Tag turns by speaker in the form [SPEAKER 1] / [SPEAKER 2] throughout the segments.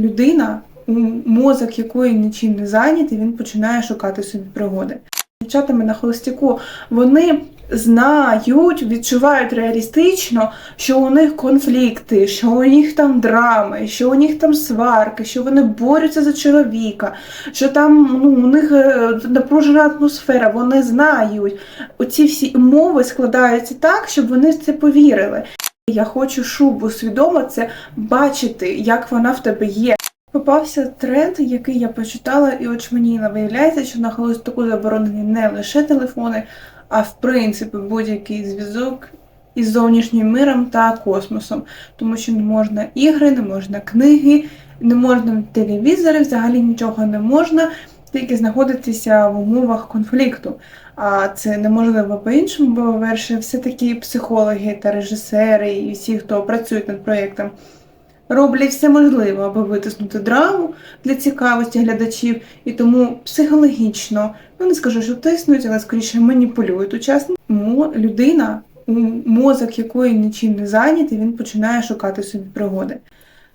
[SPEAKER 1] людина, мозок якої нічим не зайнятий, він починає шукати собі пригоди. Дівчатами на холостяку вони знають, відчувають реалістично, що у них конфлікти, що у них там драми, що у них там сварки, що вони борються за чоловіка, що там ну, у них е, напружена атмосфера. Вони знають. Оці всі умови складаються так, щоб вони в це повірили. Я хочу, щоб усвідомо це бачити, як вона в тебе є. Попався тренд, який я почитала і очманіла. Виявляється, що на холостяку заборонені не лише телефони, а в принципі будь-який зв'язок із зовнішнім миром та космосом. Тому що не можна ігри, не можна книги, не можна телевізори, взагалі нічого не можна, тільки знаходитися в умовах конфлікту. А це неможливо по-іншому, бо верше все-таки психологи та режисери і всі, хто працюють над проєктом роблять все можливе, аби витиснути драму для цікавості глядачів, і тому психологічно, ну не скажу, що тиснуть, але скоріше маніпулюють учасник. Людина, мозок якої нічим не зайнятий, він починає шукати собі пригоди.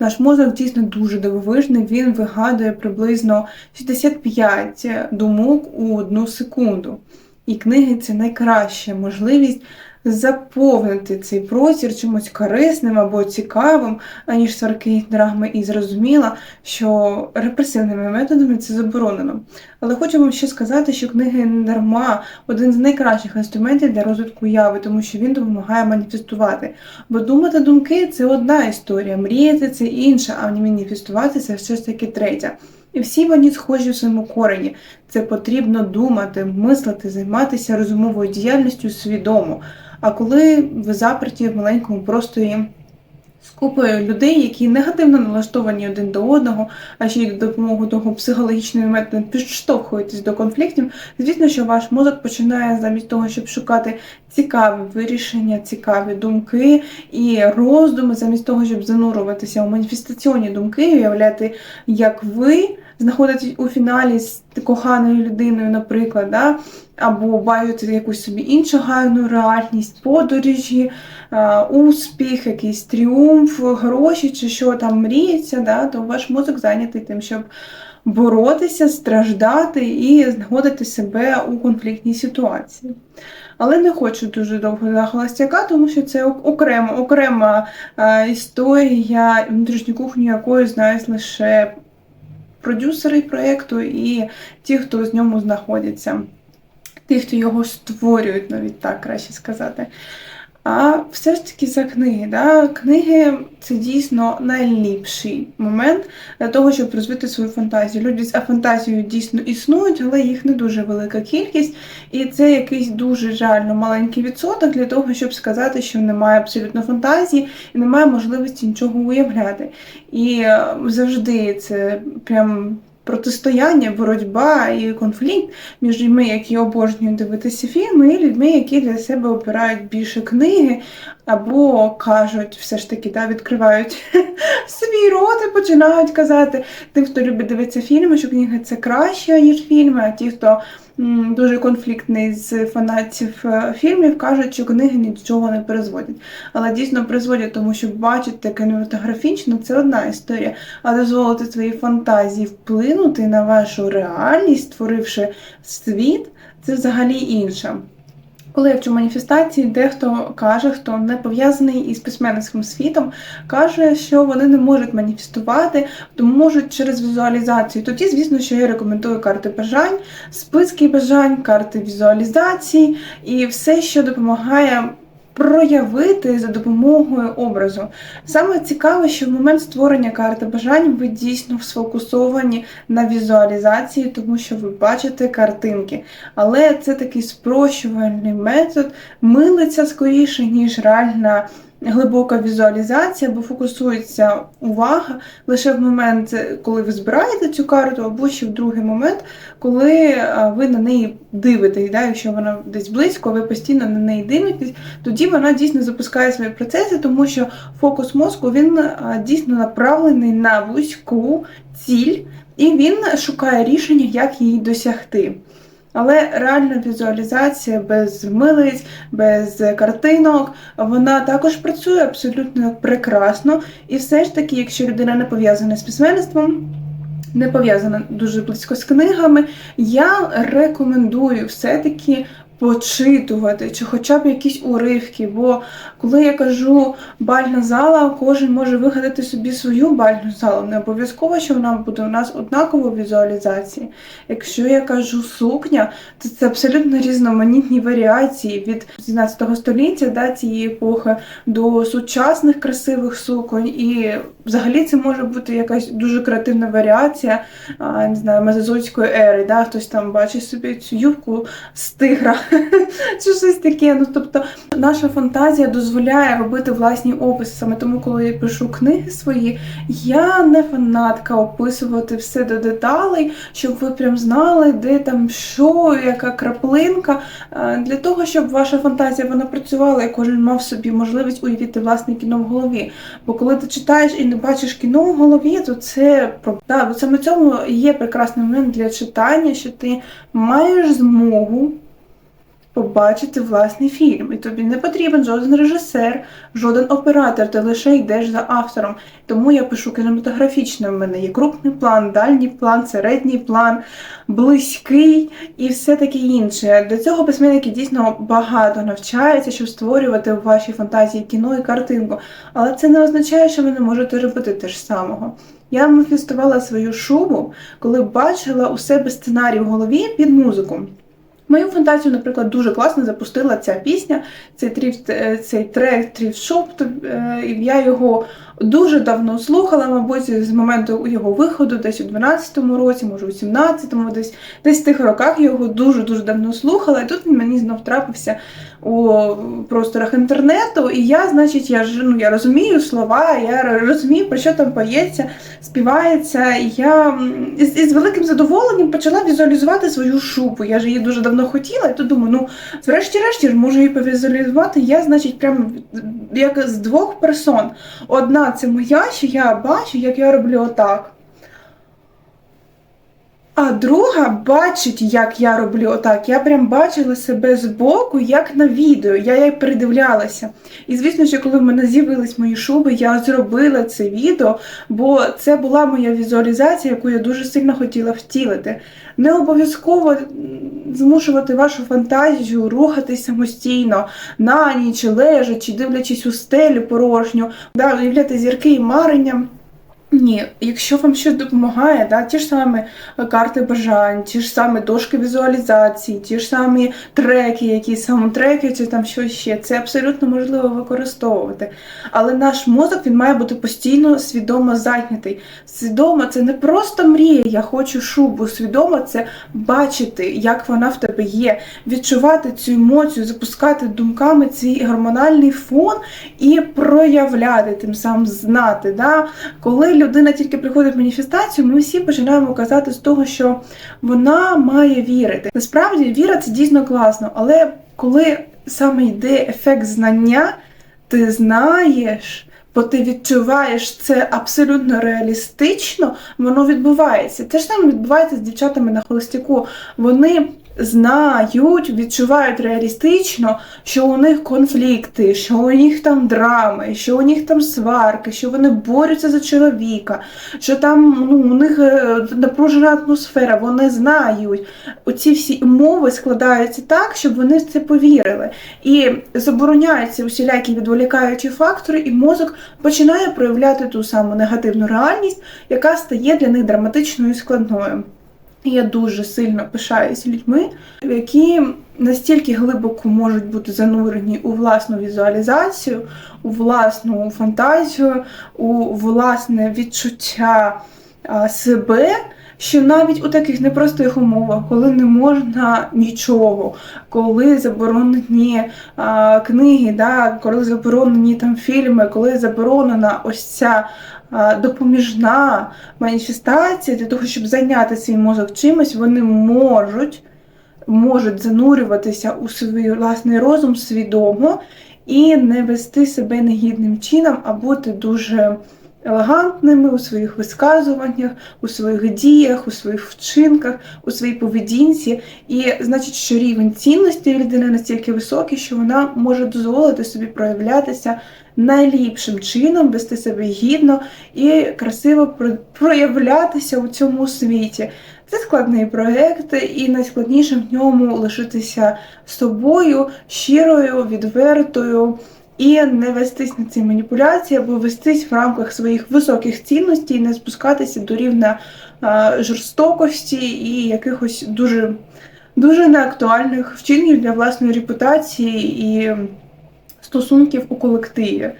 [SPEAKER 1] Наш мозок дійсно дуже дивовижний, він вигадує приблизно 65 думок у одну секунду. І книги це найкраща можливість заповнити цей простір чимось корисним або цікавим, аніж сварки драгми, і зрозуміла, що репресивними методами це заборонено. Але хочу вам ще сказати, що книги дарма один з найкращих інструментів для розвитку уяви, тому що він допомагає маніфестувати. Бо думати думки це одна історія, мріяти це інша, а маніфестувати це все ж таки третя. І всі вони схожі в своєму корені. Це потрібно думати, мислити, займатися розумовою діяльністю свідомо. А коли ви заперті в маленькому просторі з купою людей, які негативно налаштовані один до одного, а ще й до допомогою того психологічним методом підштовхуєтесь до конфліктів, звісно, що ваш мозок починає замість того, щоб шукати цікаві вирішення, цікаві думки і роздуми, замість того, щоб занурюватися у маніфестаційні думки, уявляти, як ви знаходитесь у фіналі з коханою людиною, наприклад, да? або бачите якусь собі іншу гарну реальність, подорожі, успіх, якийсь тріумф, гроші чи що там мріється, да? то ваш мозок зайнятий тим, щоб боротися, страждати і знаходити себе у конфліктній ситуації. Але не хочу дуже довго за холостяка, тому що це окрема окрема історія внутрішньої кухні, якої знають лише продюсери проєкту і ті, хто з ньому знаходяться, ті, хто його створюють, навіть так краще сказати. А все ж таки за книги. Да? Книги це дійсно найліпший момент для того, щоб розвити свою фантазію. Люди з фантазією дійсно існують, але їх не дуже велика кількість. І це якийсь дуже реально маленький відсоток для того, щоб сказати, що немає абсолютно фантазії і немає можливості нічого уявляти. І е, завжди це прям протистояння, боротьба і конфлікт між людьми, які обожнюють дивитися фільми, і людьми, які для себе обирають більше книги, або кажуть, все ж таки, да, відкривають свій рот і починають казати. Тим, хто любить дивитися фільми, що книги це краще, ніж фільми, а ті, хто дуже конфліктний з фанатів е, фільмів, кажуть, що книги нічого не призводять. Але дійсно призводять, тому що бачити кінематографічно це одна історія, а дозволити своїй фантазії вплинути на вашу реальність, створивши світ, це взагалі інше. Коли я вчу маніфестації, дехто каже, хто не пов'язаний із письменницьким світом, каже, що вони не можуть маніфестувати, тому можуть через візуалізацію. Тоді, звісно, що я рекомендую карти бажань, списки бажань, карти візуалізації і все, що допомагає проявити за допомогою образу. Саме цікаве, що в момент створення карти бажань ви дійсно сфокусовані на візуалізації, тому що ви бачите картинки. Але це такий спрощувальний метод, милиться скоріше, ніж реальна глибока візуалізація, бо фокусується увага лише в момент, коли ви збираєте цю карту, або ще в другий момент, коли ви на неї дивитесь. Да? Якщо вона десь близько, ви постійно на неї дивитесь, тоді вона дійсно запускає свої процеси, тому що фокус мозку він дійсно направлений на вузьку ціль, і він шукає рішення, як її досягти. Але реальна візуалізація без милиць, без картинок, вона також працює абсолютно прекрасно. І все ж таки, якщо людина не пов'язана з письменництвом, не пов'язана дуже близько з книгами, я рекомендую все-таки почитувати, чи хоча б якісь уривки. Бо коли я кажу бальна зала, кожен може вигадати собі свою бальну залу. Не обов'язково, що вона буде у нас однаково в візуалізації. Якщо я кажу сукня, то це абсолютно різноманітні варіації від 17 століття да, цієї епохи до сучасних красивих суконь. І взагалі це може бути якась дуже креативна варіація, не знаю, мезозойської ери. Да? Хтось там бачить собі цю юбку з тигра чи щось таке. Ну, тобто наша фантазія дозволяє робити власні описи. Саме тому, коли я пишу книги свої, я не фанатка описувати все до деталей, щоб ви прям знали, де там що, яка краплинка. Е, Для того, щоб ваша фантазія вона працювала, і кожен мав собі можливість уявити власне кіно в голові. Бо коли ти читаєш і не бачиш кіно в голові, то це да, саме цьому є прекрасний момент для читання, що ти маєш змогу побачити власний фільм. І тобі не потрібен жоден режисер, жоден оператор, ти лише йдеш за автором. Тому я пишу кінематографічно. В мене є крупний план, дальній план, середній план, близький і все таке інше. Для цього письменники дійсно багато навчаються, щоб створювати в вашій фантазії кіно і картинку. Але це не означає, що ви не можете робити те ж самого. Я маніфестувала свою шубу, коли бачила у себе сценарій в голові під музику. Мою фантазію, наприклад, дуже класно запустила ця пісня, цей трів, е, цей трек Трівшоп. І я його дуже давно слухала, мабуть, з моменту його виходу, десь у 12-му році, може у 17-му, десь десь в тих роках його дуже-дуже давно слухала. І тут він мені знов трапився у просторах інтернету. І я, значить, я ж ну, я розумію слова, я розумію, про що там поється, співається. І я із, із великим задоволенням почала візуалізувати свою шубу. Я ж її дуже давно хотіла, і тут думаю, ну, врешті-решті ж можу її повізуалізувати. Я, значить, прям як з двох персон. Одна це моя, що я бачу, як я роблю отак. А друга бачить, як я роблю отак. Я прям бачила себе збоку, як на відео. Я їй передивлялася. І звісно, що коли в мене з'явились мої шуби, я зробила це відео, бо це була моя візуалізація, яку я дуже сильно хотіла втілити. Не обов'язково змушувати вашу фантазію рухатись самостійно, на ніч, лежачи, дивлячись у стелю порожню, да, уявляти зірки і марення. Ні, якщо вам щось допомагає, да, ті ж самі карти бажань, ті ж самі дошки візуалізації, ті ж самі треки, які саундтреки, чи там щось ще, це абсолютно можливо використовувати. Але наш мозок він має бути постійно свідомо зайнятий. Свідомо це не просто мрія, я хочу шубу. Свідомо це бачити, як вона в тебе є, відчувати цю емоцію, запускати думками цей гормональний фон і проявляти, тим самим знати. Да? Коли людина тільки приходить в маніфестацію, ми всі починаємо казати з того, що вона має вірити. Насправді віра це дійсно класно, але коли саме йде ефект знання, ти знаєш. Бо ти відчуваєш це абсолютно реалістично, воно відбувається. Те ж саме відбувається з дівчатами на холостяку. Вони знають, відчувають реалістично, що у них конфлікти, що у них там драми, що у них там сварки, що вони борються за чоловіка, що там ну, у них е, напружена атмосфера, вони знають. Оці всі умови складаються так, щоб вони в це повірили. І забороняються усілякі відволікаючі фактори, і мозок починає проявляти ту саму негативну реальність, яка стає для них драматичною і складною. Я дуже сильно пишаюся людьми, які настільки глибоко можуть бути занурені у власну візуалізацію, у власну фантазію, у власне відчуття себе. Що навіть у таких непростих умовах, коли не можна нічого, коли заборонені а, книги, да, коли заборонені там фільми, коли заборонена ось ця допоміжна маніфестація для того, щоб зайняти свій мозок чимось, вони можуть можуть занурюватися у свій власний розум свідомо і не вести себе негідним чином, а бути дуже елегантними у своїх висказуваннях, у своїх діях, у своїх вчинках, у своїй поведінці. І значить, що рівень цінності людини настільки високий, що вона може дозволити собі проявлятися найліпшим чином, вести себе гідно і красиво проявлятися у цьому світі. Це складний проект, і найскладніше в ньому лишитися собою, щирою, відвертою. І не вестись на ці маніпуляції, або вестись в рамках своїх високих цінностей, не спускатися до рівня жорстокості і якихось дуже, дуже неактуальних вчинків для власної репутації і стосунків у колективі.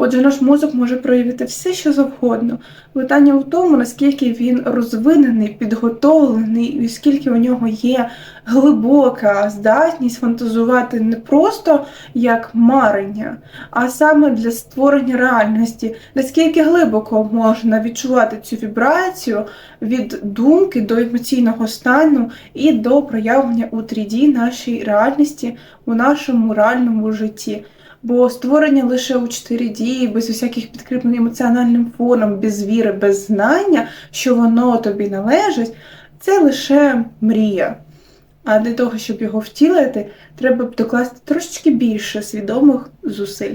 [SPEAKER 1] Отже, наш мозок може проявити все, що завгодно. Питання в тому, наскільки він розвинений, підготовлений, і скільки у нього є глибока здатність фантазувати не просто як марення, а саме для створення реальності, наскільки глибоко можна відчувати цю вібрацію від думки до емоційного стану і до проявлення у 3D нашій реальності у нашому реальному житті. Бо створення лише у 4D, без усяких підкріплень емоціональним фоном, без віри, без знання, що воно тобі належить, це лише мрія. А для того, щоб його втілити, треба б докласти трошечки більше свідомих зусиль.